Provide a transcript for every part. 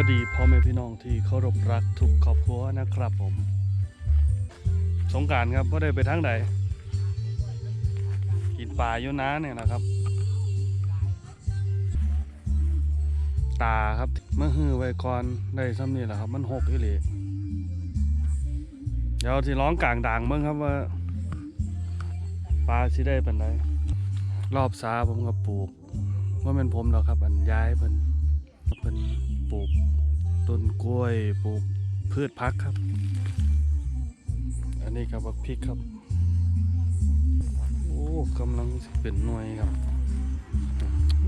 วัสดีพ่อแม่พี่น้องที่เคารพรักทุกครอบครัวนะครับผม สงการครับก็ได้ไปทางใดกินปลาอยู่น้าเนี่ยนะครับ ตาครับเมื่อฮือไว้ก่อนได้ซ้ำนี่แหละครับ มันหกอีหลีเดี๋ยวที่ร้องกลางด่างเบิ่งครับว่าปลาสิได้เป็นไดรอบซาผมก็ปลูกว่าเป็นผมหรอครับ อันย้ายเพิ่น เพิ่นปลูกต้นกล้วยปลูกพืชพักครับ อันนี้กับบักพริกครับ โอ้กำลังสิเป็นหน่วยครับ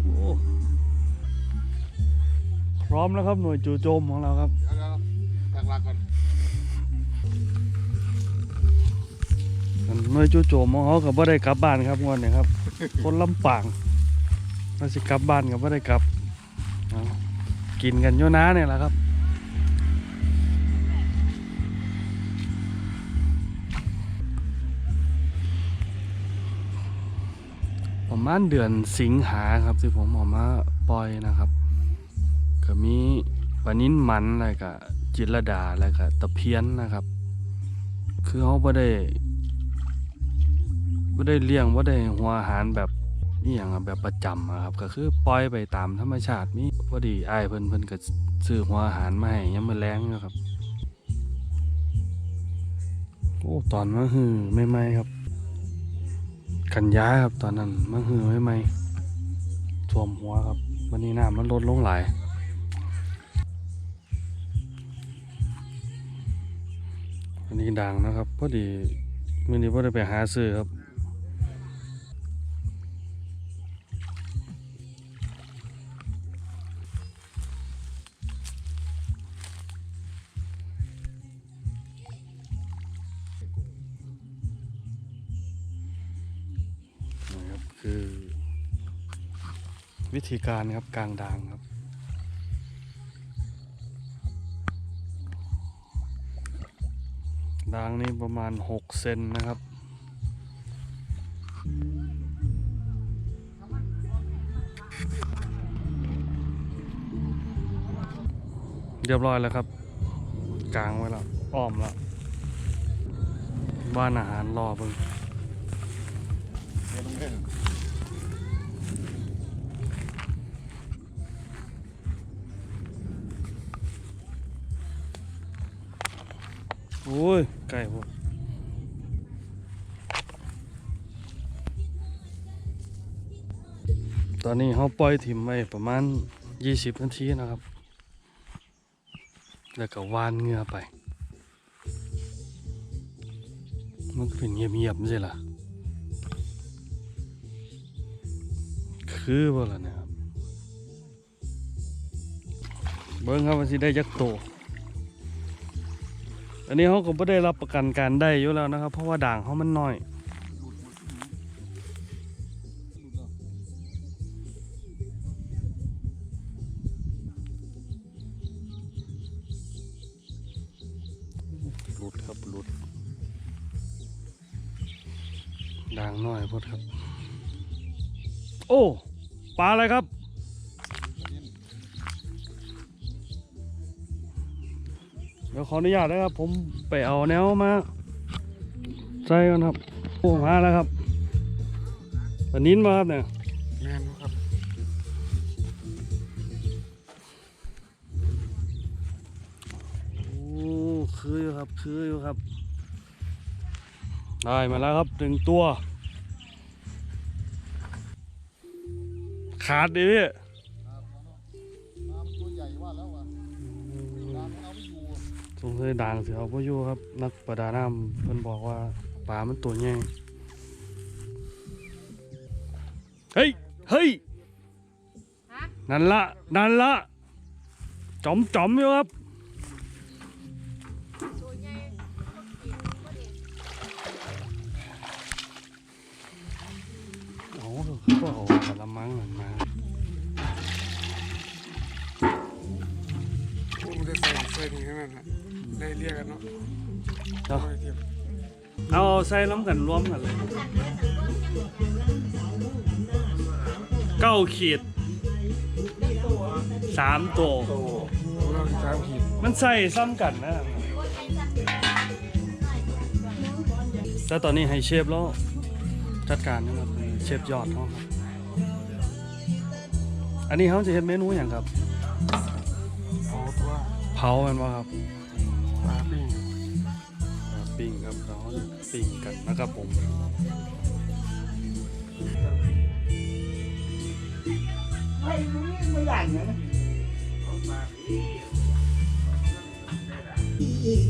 โอ้พร้อมแล้วครับหน่วยจู่โจมของเราครับเดี๋ยวๆตั้งหลักก่อนหน่วยจู่โจมของเขากับว่าได้กลับบ้านครับงอนเนี่ยครับ คนลำปางเราสิกลับบ้านกับว่าได้กลับเอา กินกันโยนะเนี่ยแหละครับ ประมาณเดือนสิงหาครับที่ผมออกมาปล่อยนะครับ ก็มีปลานิ้นมันอะไรกับจิรดาอะไรกับตะเพียนนะครับ คือเขาไม่ได้ไม่ได้เลี้ยงไม่ได้หัวอาหารแบบ นี่อย่างแบบประจำอะครับ ก็คือปล่อยไปตามธรรมชาติมีพอดีไอ้เพิ่นเพิ่นก็ซื้อหัวอาหารมาให้ยังมือแรงอยู่ครับ โอ้ตอนมาฮือไม่ไม่ครับ กันย้ายครับตอนนั้นมาฮือไม่ไม่ท่วมหัวครับ วันนี้น้ำมันลดลงหลายอันนี้ดังนะครับ พอดีมื่อนี้พอได้ไปหาซื้อครับ คือ วิธีการครับกลางดางครับดางนี่ประมาณ 6 เซนนะครับเรียบร้อยแล้วครับ กลางไว้แล้วอ้อมแล้วบ้านอาหารรอเบิ่ง โอ้ย ไก่ผมตอนนี้เขาปล่อยถิ่มไว้ประมาณ 20 นาทีนะครับ แล้วก็วานเงือไป มันก็เป็นเงียบๆไม่ใช่ล่ะคือว่าล่ะนะครับ เบิ้งครับว่าสิได้ยักษ์โต อันนี้เขาก็ไม่ได้รับประกันการได้อยู่แล้วนะครับ เพราะว่าด่างเขามันน้อย หลุดครับหลุด ด่างน้อยพอดครับ โอ้ ปลาอะไรครับ ดี๋ยวขออนุญาตนะครับ ผมไปเอาแนวมาใส่กันครับโอ้มาแล้วครับปลานิ้นมาครับเนี่ยแม่นครับโอ้คืออยู่ครับคืออยู่ครับ ได้มาแล้วครับหนึ่งตัว ขาดดิพี่ สงสัยด่างเสียเอาพ่อยู่ครับ นักประดาน้ำเพิ่นบอกว่าปลามันตัวใหญ่เฮ้ยเฮ้ยฮะนั่นละนั่นละจอมจอมอยู่ครับตัวใหญ่ต้องกินบ่ได้โอ้คือก็เอากระมังนั่นมาพวกมันจะใส่ใส่นี่ขนาดนั้น ได้เรียกกันเนาะเอาไม่เทียบเอาใส่ล้ำกันรวมกันเลยเก้าขีดสามตัว โตเราสามขีดมันใส่ซ้ำกันนะแต่ตอนนี้ให้เชฟแล้วจัดการนะครับคือเชฟยอดเขาครับอันนี้เขาจะเห็นเมนูอย่างครับเอาตัว เผาแมันว่าครับ ปลาปิ้งอ่าปิ้งครับเราจะปิ้งกันนะครับผมพี่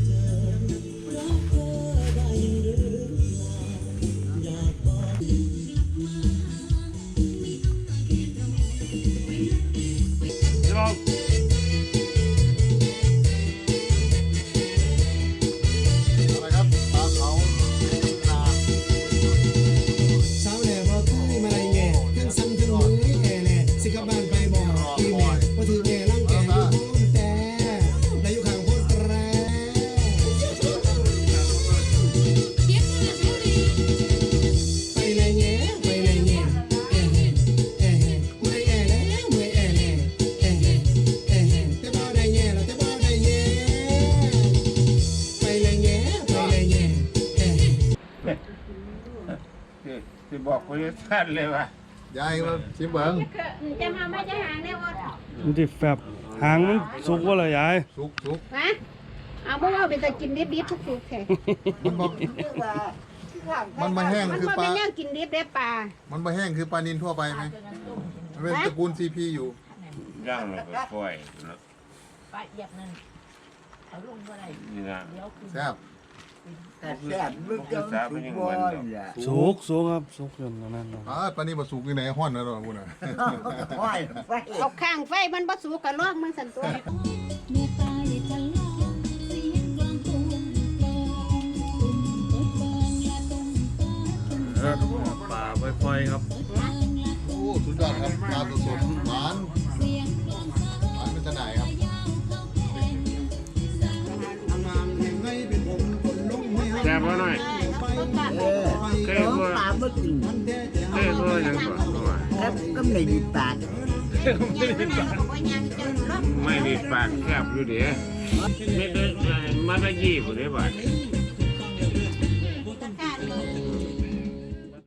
บอกคุณท่านเลยว่ายายมาชิมเบิ้งจะมาไม่จะหางได้อดมันที่แฟบหางมันสุกว่าเลยยายสุกสุกฮะเอาเพราะว่าเป็นตะกินดิบดิบทุกสุกแท้มันบอกมันมาแห้งมันคือบ่ปเป็ลานแนวกินดิบได้ปลา มันมาแห้งคือปลานินทั่วไปไหมมันเป็นตระกูลซีพีอยู่ย่างแล้วก็ปล่อยนะปะเหยียบนั่นเอาลงบ่ได้นี่นะเดี๋ยวคือแซ่บ แต่แซ่บมึงจะสุกบ่เนี่ยสุกสุกครับสุกจนนั้นนะอ่าปลานินมาสุกอยู่ไหนห้อนนะเราบุญอะห้อยไฟเอาข้างไฟมันบ่สุกกะลอกมันสั่นตัวเมื่อตายทะลองเสียงกลองตุ้มกลองตุ้มเปิดเปิงและตุ้มเปิดตุ้มป่าปล่อยๆครับ โอ้สุดยอดครับปลาสดๆ กินเคยก็ยังบ่ว่าครับก็ไม่มีปากไม่มีปากแซ่บอยู่เดี๋ยวไม่ได้มาได้ยี่ผู้ใดบาดเ